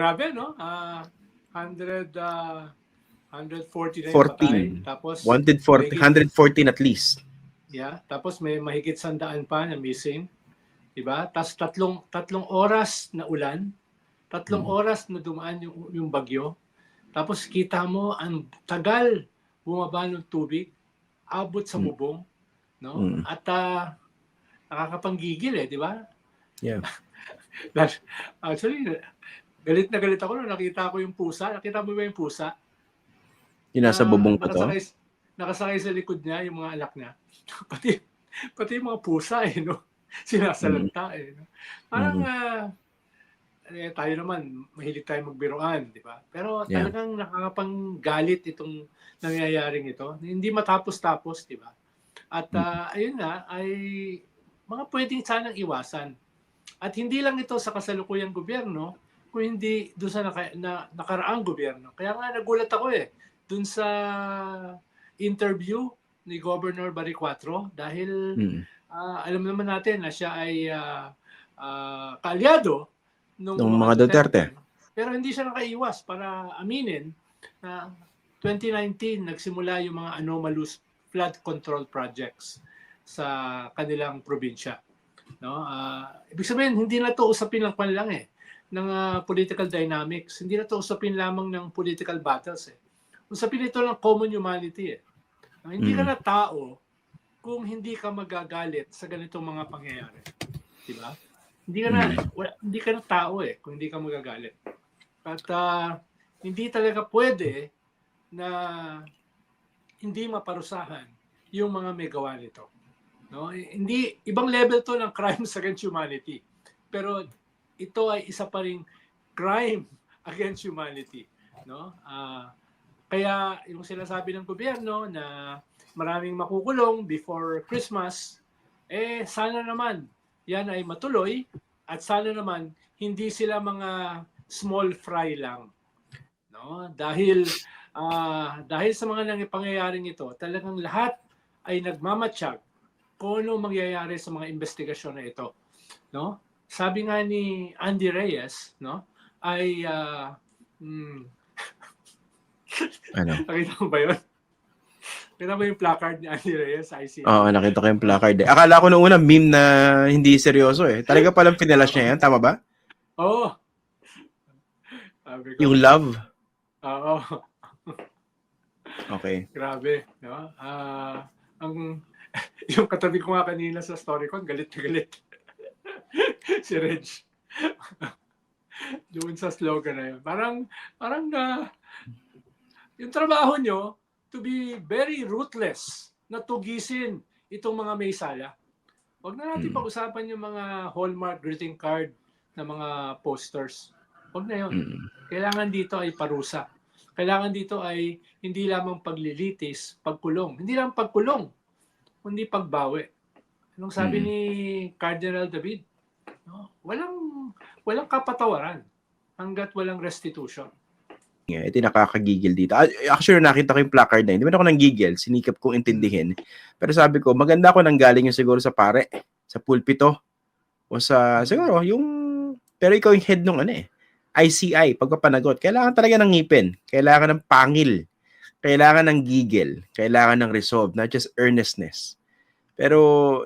Grabe, no? Ah, 100, ah, 140 na yung 14. patay. Tapos, Wanted 40, 114 at least. yeah, tapos may mahigit sandaan pa na missing. Diba? Tapos tatlong, tatlong oras na ulan. Tatlong Mm. oras na dumaan yung, yung bagyo. Tapos kita mo, ang tagal bumaba ng tubig. Abot sa Mm. bubong. No? Mm. At ah, nakakapanggigil eh, di ba? Yeah. Actually, galit na galit ako nung nakita ko yung pusa. Nakita mo ba yung pusa? Yung nasa Na bubong ko to. nakasakay, nakasakay sa likod niya yung mga anak niya. pati, pati yung mga pusa eh, no? Sinasalanta eh. No? Parang, Mhm. ah, eh, tayo naman, mahilig tayo magbiroan, di ba? Pero Yeah. talagang nakakapanggalit itong nangyayaring ito. Hindi matapos-tapos, di ba? At Mm-hmm. ah, ayun nga, ay mga pwedeng sanang iwasan. At hindi lang ito sa kasalukuyang gobyerno, kung hindi doon sa naka, na, nakaraang gobyerno. Kaya nga nagulat ako eh, doon sa interview ni Governor Baricuatro dahil Mm. ah, alam naman natin na siya ay ah, ah, kaalyado nung Nung mga Duterte. Pero hindi siya nakaiwas para aminin na 2019 nagsimula yung mga anomalous flood control projects sa kanilang probinsya. No? Ah, ibig sabihin, hindi na to usapin lang pan lang eh ng ah, political dynamics. Hindi na to usapin lamang ng political battles eh. Usapin ito ng common humanity eh. No, hindi ka Mm. na tao kung hindi ka magagalit sa ganitong mga pangyayari. Di ba? Hindi ka na wala, hindi ka na tao eh kung hindi ka magagalit. At ah, hindi talaga pwede na hindi maparusahan yung mga may gawa nito. No? Hindi ibang level to ng crimes against humanity. Pero ito ay isa pa ring crime against humanity, no? Ah, kaya yung sinasabi ng gobyerno na maraming makukulong before Christmas, eh sana naman yan ay matuloy at sana naman hindi sila mga small fry lang. No? Dahil ah, dahil sa mga nang pangyayaring ito, talagang lahat ay nagmamatsyag kung ano mangyayari sa mga investigasyon na ito. No? Sabi nga ni Andy Reyes, no, ay ah, mm, Ano? nakita mo ba yun? Nakita mo yung placard ni Andy Reyes sa ICI? Oo, nakita ko yung placard eh. Akala ko nung una meme na hindi seryoso eh. Talaga palang pinalas niya yan, tama ba? Oo. Sabi ko, Yung love. Oo. Okay. Grabe, no? Ah, ang yung katabi ko nga kanina sa story ko, galit na galit. si Reg. Doon sa slogan na yun. Parang, parang na, yung trabaho nyo, to be very ruthless, na tugisin itong mga may sala. Huwag na natin Hmm. pag-usapan yung mga hallmark greeting card na mga posters. Huwag na yun. Mm. Kailangan dito ay parusa. Kailangan dito ay hindi lamang paglilitis, pagkulong. Hindi lang pagkulong, kundi pagbawi. Anong sabi Mm. ni Cardinal David? No? Walang walang kapatawaran hanggat walang restitution. Yeah, ito nakakagigil dito. Ah, Actually, nakita ko yung placard na yun. Hindi man ako nang gigil, sinikap kong intindihin. Pero sabi ko, maganda ako nang galing yung siguro sa pare, sa pulpito, o sa, siguro, yung, pero ikaw yung head nung ano eh, ICI, pagpapanagot. Kailangan talaga ng ngipin. Kailangan ng pangil. Kailangan ng gigil. Kailangan ng resolve, not just earnestness. Pero,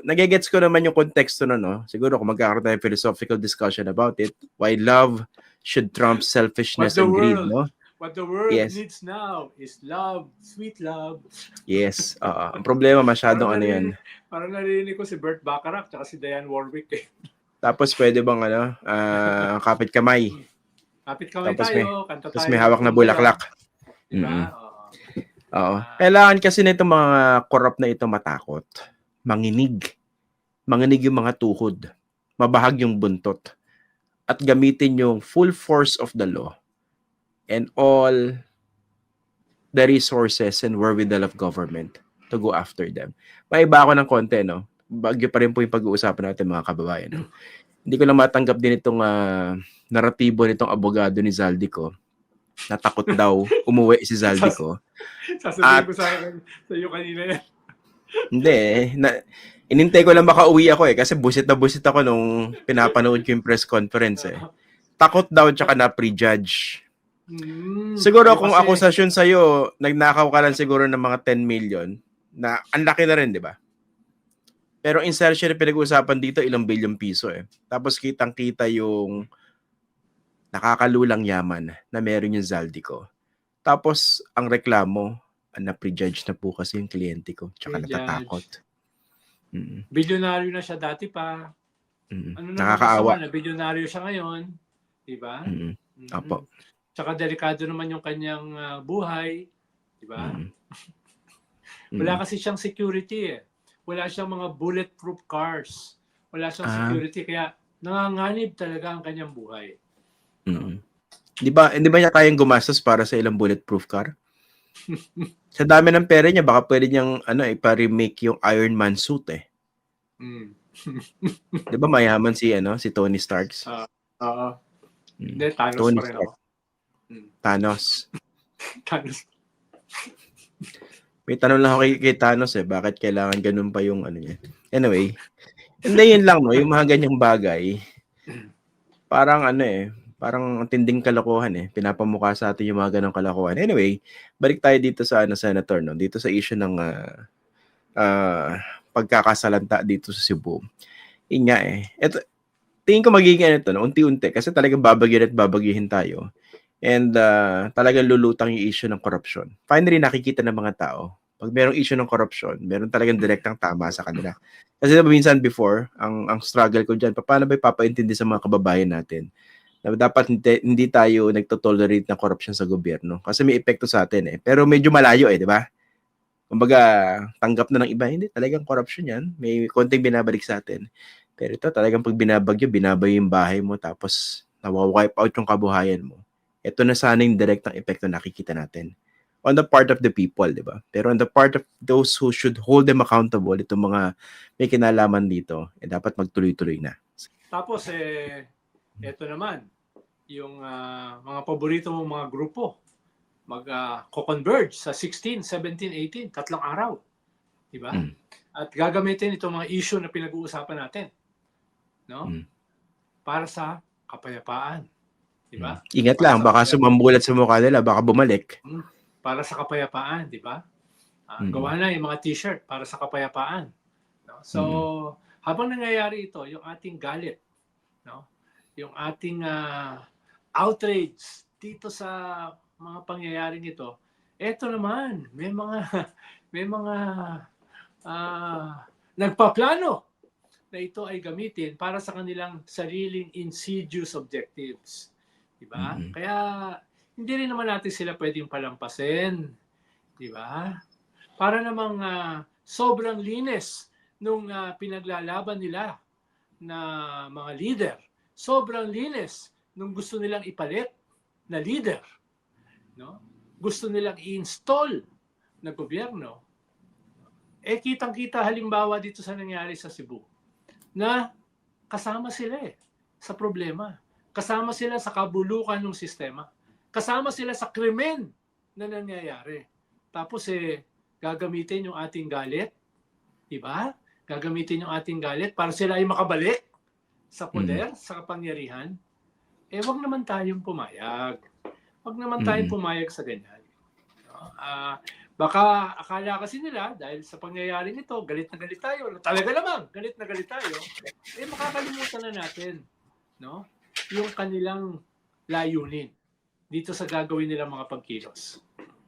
nagigets ko naman yung konteksto na, no? Siguro kung magkakaroon tayo philosophical discussion about it, why love should trump selfishness and greed, world- no? What the world Yes. needs now is love, sweet love. Yes, oo. Ang problema masyadong Parang ano yan. Parang narinig ko si Bert Bacharach at si Diane Warwick. Eh. Tapos pwede bang ano, ah, kapit kamay. Kapit kamay Tapos tayo, kanta Tapos tayo. may hawak na bulaklak. Diba? Mm-mm. Oo. Oo. Kailangan kasi nito mga corrupt na ito matakot. Manginig. Manginig yung mga tuhod. Mabahag yung buntot. At gamitin yung full force of the law and all the resources and wherewithal of government to go after them. Maiba ako ng konti, no? Bagyo pa rin po yung pag-uusapan natin, mga kababayan. No? Hindi ko lang matanggap din itong ah, naratibo nitong abogado ni Zaldico. Natakot daw umuwi si Zaldico. Sasabihin At- ko sa, sa iyo kanina yan. Hindi eh. Na, inintay ko lang makauwi ako eh kasi busit na busit ako nung pinapanood ko yung press conference eh. takot daw tsaka na prejudge. Mm, Siguro kung kasi- akusasyon sa iyo, nagnakaw ka lang siguro ng mga 10 million na ang laki na rin, 'di ba? Pero insertion na pinag-uusapan dito ilang bilyong piso eh. Tapos kitang-kita yung nakakalulang yaman na meron yung Zaldico. Tapos ang reklamo, na-prejudge na po kasi yung kliyente ko. Tsaka Prejudge. natatakot. Mm, Bilyonaryo na siya dati pa. mm. Ano na Nakakaawa. na bilyonaryo siya ngayon. Di ba? Mm, Mm. Opo. Tsaka delikado naman yung kanyang ah, buhay. Di ba? mm. Wala kasi siyang security eh. Wala siyang mga bulletproof cars. Wala siyang Ah. security. Kaya nanganganib talaga ang kanyang buhay. Mm. Di ba, hindi ba niya kayang gumastos para sa ilang bulletproof car? sa dami ng pera niya, baka pwede niyang ano, ipa-remake yung Iron Man suit eh. Mm. Di ba mayaman si ano, si Tony Starks? Oo. Mm. Hindi, Thanos Tony pa rin Stark. ako. Mm. Thanos. Thanos. May tanong lang ako kay, kay Thanos eh, bakit kailangan ganun pa yung ano niya. Anyway, hindi yun lang no, yung mga ganyang bagay, parang ano eh, parang ang tinding kalokohan eh. Pinapamukha sa atin yung mga ganong kalokohan. Anyway, balik tayo dito sa ano, Senator, no? dito sa issue ng ah, ah, pagkakasalanta dito sa Cebu. Yun nga eh. Ito, tingin ko magiging ano ito, no? unti-unti, kasi talagang babagyan at babagyuhin tayo. And uh, talagang lulutang yung issue ng corruption. Finally, nakikita ng mga tao, pag merong issue ng corruption, meron talagang direktang tama sa kanila. Kasi diba minsan before, ang ang struggle ko dyan, paano ba ipapaintindi sa mga kababayan natin na dapat hindi, hindi tayo nagtotolerate ng corruption sa gobyerno. Kasi may epekto sa atin eh. Pero medyo malayo eh, di ba? Kumbaga, tanggap na ng iba, hindi talagang corruption yan. May konting binabalik sa atin. Pero ito talagang pag binabagyo, binabayo yung bahay mo tapos nawawipe out yung kabuhayan mo ito na sana yung direktang epekto na nakikita natin on the part of the people, di ba? Pero on the part of those who should hold them accountable, itong mga may kinalaman dito, eh, dapat magtuloy-tuloy na. Tapos, eh, eto naman, yung ah, mga paborito mong mga grupo, mag-converge sa 16, 17, 18, tatlong araw. Di ba? Mm. At gagamitin itong mga issue na pinag-uusapan natin. No? Mm. Para sa kapayapaan. Di ba? Ingat lang, baka sumambulat sa mukha nila, baka bumalik. Para sa kapayapaan, di ba? Ah, Mm. Gawa na yung mga t-shirt para sa kapayapaan. No? So, habang nangyayari ito, yung ating galit, no? yung ating ah, outrage dito sa mga pangyayaring ito, eto naman, may mga may mga ah, nagpaplano na ito ay gamitin para sa kanilang sariling insidious objectives. Diba? Mhm. Kaya hindi rin naman natin sila pwedeng palampasin. Di ba? Para namang ah, sobrang linis nung ah, pinaglalaban nila na mga leader. Sobrang linis nung gusto nilang ipalit na leader. No? Gusto nilang i-install na gobyerno. Eh kitang-kita halimbawa dito sa nangyari sa Cebu na kasama sila eh sa problema. Kasama sila sa kabulukan ng sistema. Kasama sila sa krimen na nangyayari. Tapos eh, gagamitin yung ating galit, di ba? Gagamitin yung ating galit para sila ay makabalik sa poder, sa kapangyarihan. Eh, wag naman tayong pumayag. Wag naman tayong Mhm. pumayag sa ganyan. No? Ah, baka akala kasi nila, dahil sa pangyayaring ito, galit na galit tayo. Talaga naman, galit na galit tayo. Eh, makakalimutan na natin, no? Yung kanilang layunin dito sa gagawin nilang mga pagkilos.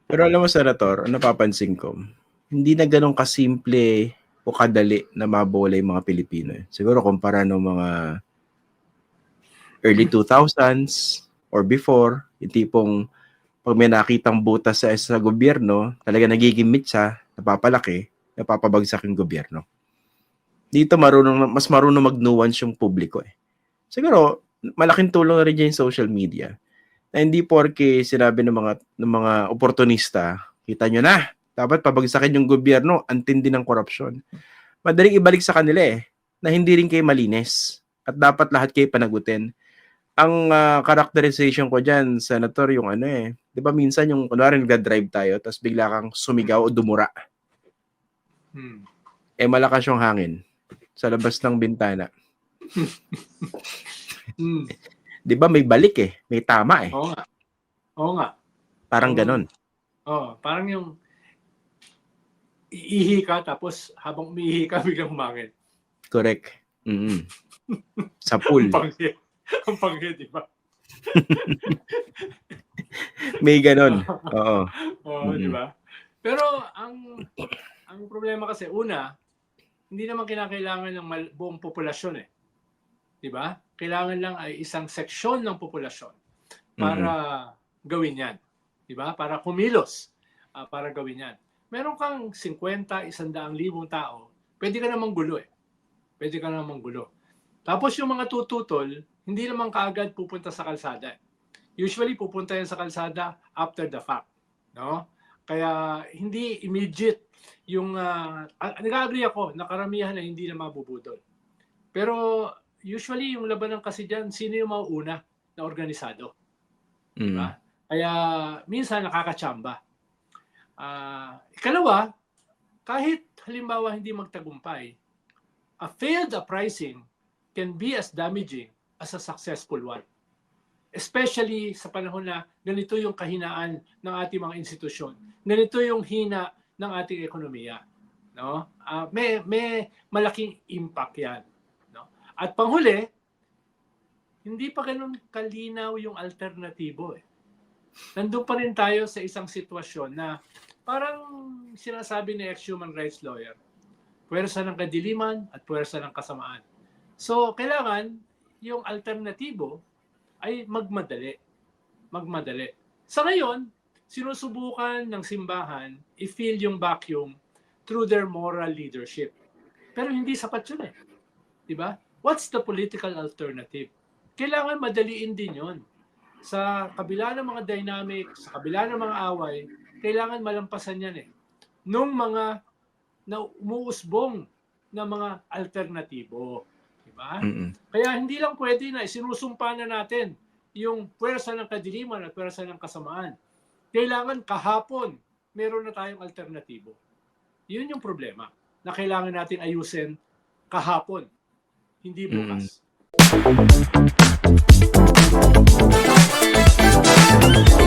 Pero alam mo, Senator, napapansin ko, hindi na ganun kasimple o kadali na mabola yung mga Pilipino. eh. Siguro kumpara ng mga early 2000s or before, yung tipong pag may nakitang butas sa, sa gobyerno, talaga nagiging mitsa, napapalaki, napapabagsak yung gobyerno. Dito marunong, mas marunong mag-nuance yung publiko eh. Siguro, malaking tulong na rin yung social media na hindi porke sinabi ng mga ng mga oportunista, kita nyo na, dapat pabagsakin yung gobyerno, ang tindi ng korupsyon. Madaling ibalik sa kanila eh, na hindi rin kayo malinis at dapat lahat kayo panagutin. Ang ah, characterization ko dyan, Senator, yung ano eh, di ba minsan yung, kunwari nagda-drive tayo, tapos bigla kang sumigaw o dumura, Hmm. eh malakas yung hangin sa labas ng bintana. Hmm. 'Di ba may balik eh, may tama eh. Oo nga. Oo nga. Parang Oo. ganon. Oo, parang yung iihi ka tapos habang umiihi ka biglang humangin. Correct. Mm. Sa pool. Ang panghi, di ba? May ganon. Oo. Oo, Mm. di ba? Pero ang ang problema kasi una, hindi naman kinakailangan ng mal- buong populasyon eh. Di ba? Kailangan lang ay isang seksyon ng populasyon para gawin 'yan. Di ba? Para kumilos ah, para gawin 'yan. Meron kang 50, 100 libong tao, pwede ka namang gulo eh. Pwede ka namang gulo. Tapos yung mga tututol, hindi naman kaagad pupunta sa kalsada. Usually pupunta yan sa kalsada after the fact, no? Kaya hindi immediate yung uh, nag-agree ako na karamihan na hindi na mabubudol. Pero usually yung labanan kasi diyan, sino yung mauuna na organisado? Mm. Diba? Kaya minsan nakakachamba. Ah, ikalawa, kahit halimbawa hindi magtagumpay, a failed uprising can be as damaging as a successful one. Especially sa panahon na ganito yung kahinaan ng ating mga institusyon. Ganito yung hina ng ating ekonomiya. No? Ah, may, may malaking impact yan. No? At panghuli, hindi pa ganun kalinaw yung alternatibo eh nandun pa rin tayo sa isang sitwasyon na parang sinasabi ni ex-human rights lawyer, puwersa ng kadiliman at puwersa ng kasamaan. So, kailangan yung alternatibo ay magmadali. Magmadali. Sa ngayon, sinusubukan ng simbahan i-fill yung vacuum through their moral leadership. Pero hindi sapat yun eh. Di ba? What's the political alternative? Kailangan madaliin din yon sa kabila ng mga dynamic, sa kabila ng mga away, kailangan malampasan yan eh. Nung mga na umuusbong na mga alternatibo. Diba? ba? Kaya hindi lang pwede na isinusumpa na natin yung pwersa ng kadiliman at pwersa ng kasamaan. Kailangan kahapon meron na tayong alternatibo. Yun yung problema na kailangan natin ayusin kahapon, hindi bukas. Mm.